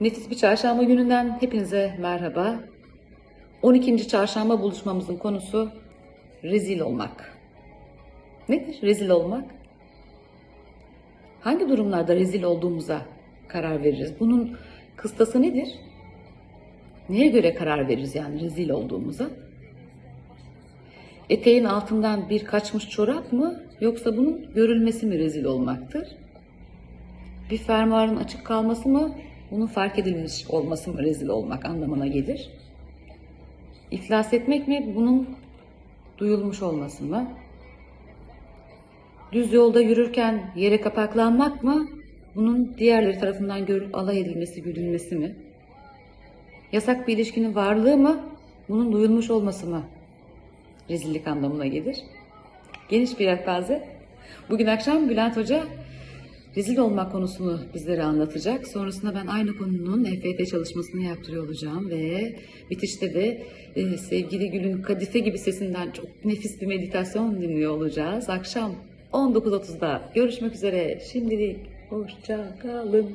Nefis bir çarşamba gününden hepinize merhaba. 12. çarşamba buluşmamızın konusu rezil olmak. Nedir rezil olmak? Hangi durumlarda rezil olduğumuza karar veririz? Bunun kıstası nedir? Neye göre karar veririz yani rezil olduğumuza? Eteğin altından bir kaçmış çorap mı yoksa bunun görülmesi mi rezil olmaktır? Bir fermuarın açık kalması mı bunun fark edilmiş olması mı rezil olmak anlamına gelir? İflas etmek mi bunun duyulmuş olması mı? Düz yolda yürürken yere kapaklanmak mı bunun diğerleri tarafından görülüp alay edilmesi, gülünmesi mi? Yasak bir ilişkinin varlığı mı bunun duyulmuş olması mı rezillik anlamına gelir? Geniş bir yelpaze. Bugün akşam Bülent Hoca rezil olmak konusunu bizlere anlatacak. Sonrasında ben aynı konunun EFT çalışmasını yaptırıyor olacağım ve bitişte de e, sevgili Gül'ün kadife gibi sesinden çok nefis bir meditasyon dinliyor olacağız. Akşam 19.30'da görüşmek üzere. Şimdilik hoşça kalın.